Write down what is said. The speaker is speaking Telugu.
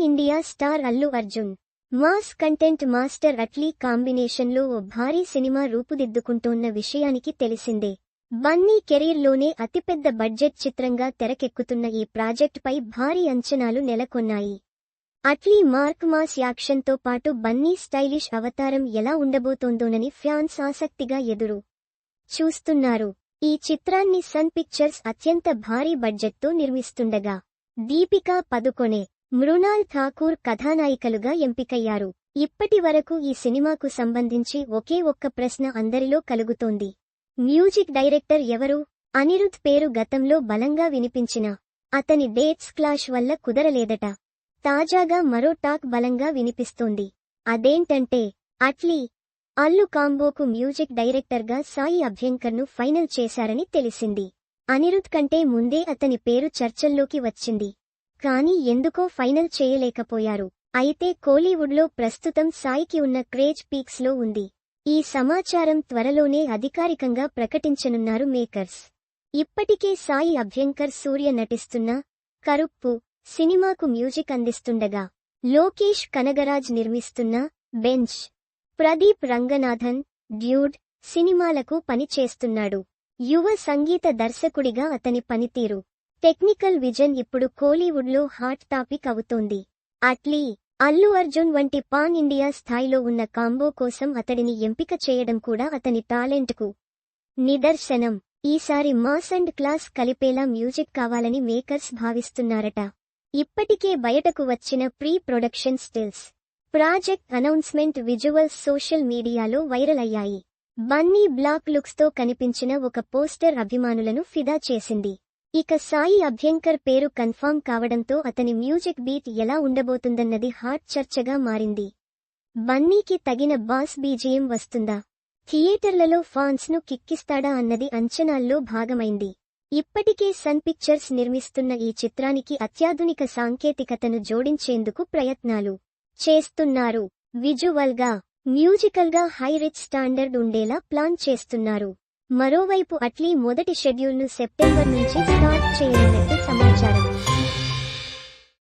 India star Allu Arjun. Mass content master Atlee కాంబినేషన్లో ఓ భారీ సినిమా రూపుదిద్దుకుంటోన్న విషయానికి తెలిసిందే. బన్నీ కెరీర్లోనే అతిపెద్ద బడ్జెట్ చిత్రంగా తెరకెక్కుతున్న ఈ ప్రాజెక్టుపై భారీ అంచనాలు నెలకొన్నాయి. అట్లీ మార్క్ మాస్ యాక్షన్తో పాటు బన్నీ స్టైలిష్ అవతారం ఎలా ఉండబోతోందోనని ఫ్యాన్స్ ఆసక్తిగా ఎదురు చూస్తున్నారు. ఈ చిత్రాన్ని సన్ పిక్చర్స్ అత్యంత భారీ బడ్జెట్తో నిర్మిస్తుండగా దీపికా పదుకొనే మృణాల్ ఠాకూర్ కథానాయికలుగా ఎంపికయ్యారు. ఇప్పటి వరకు ఈ సినిమాకు సంబంధించి ఒకే ఒక్క ప్రశ్న అందరిలో కలుగుతోంది. మ్యూజిక్ డైరెక్టర్ ఎవరు? అనిరుద్ పేరు గతంలో బలంగా వినిపించిన. అతని డేట్స్ క్లాష్ వల్ల కుదరలేదట. తాజాగా మరో టాక్ బలంగా వినిపిస్తోంది. అదేంటంటే అట్లీ అల్లు కాంబోకు మ్యూజిక్ డైరెక్టర్గా సాయి అభ్యంకర్ను ఫైనల్ చేశారని తెలిసింది. అనిరుద్ కంటే ముందే అతని పేరు చర్చల్లోకి వచ్చింది. కానీ ఎందుకో ఫైనల్ చేయలేకపోయారు. అయితే కోలీవుడ్లో ప్రస్తుతం సాయికి ఉన్న క్రేజ్ పీక్స్లో ఉంది. ఈ సమాచారం త్వరలోనే అధికారికంగా ప్రకటించనున్నారు మేకర్స్. ఇప్పటికే సాయి అభ్యంకర్ సూర్య నటిస్తున్న కరుప్పు సినిమాకు మ్యూజిక్ అందిస్తుండగా లోకేష్ కనగరాజ్ నిర్మిస్తున్న బెంచ్ ప్రదీప్ రంగనాథన్ డ్యూడ్ సినిమాలకు పని చేస్తున్నాడు యువ సంగీత దర్శకుడిగా అతని పనితీరు టెక్నికల్ విజన్ ఇప్పుడు కోలీవుడ్లో హాట్ టాపిక్ అవుతోంది. అట్లీ అల్లు అర్జున్ వంటి పాన్ ఇండియా స్థాయిలో ఉన్న కాంబో కోసం అతడిని ఎంపిక చేయడం కూడా అతని టాలెంట్కు నిదర్శనం. ఈసారి మాస్ అండ్ క్లాస్ కలిపేలా మ్యూజిక్ కావాలని మేకర్స్ భావిస్తున్నారట. ఇప్పటికే బయటకు వచ్చిన pre production stills project announcement visuals social మీడియాలో వైరల్ అయ్యాయి. బన్నీ బ్లాక్ లుక్స్తో కనిపించిన ఒక పోస్టర్ అభిమానులను ఫిదా చేసింది. ఇక సాయి అభ్యంకర్ పేరు కన్ఫామ్ కావడంతో అతని మ్యూజిక్ బీట్ ఎలా ఉండబోతుందన్నది హాట్ చర్చగా మారింది. బన్నీకి తగిన బాస్ బీజియం వస్తుందా? థియేటర్లలో ఫాన్స్ను కిక్కిస్తాడా అన్నది అంచనాల్లో భాగమైంది. ఇప్పటికే సన్ పిక్చర్స్ నిర్మిస్తున్న ఈ చిత్రానికి అత్యాధునిక సాంకేతికతను జోడించేందుకు ప్రయత్నాలు చేస్తున్నారు. విజువల్గా మ్యూజికల్గా హై రిచ్ స్టాండర్డ్ ఉండేలా ప్లాన్ చేస్తున్నారు. మరోవైపు అట్లీ మొదటి షెడ్యూల్ను సెప్టెంబర్ నుంచి స్టార్ట్ చేయనున్నట్టు సమాచారం.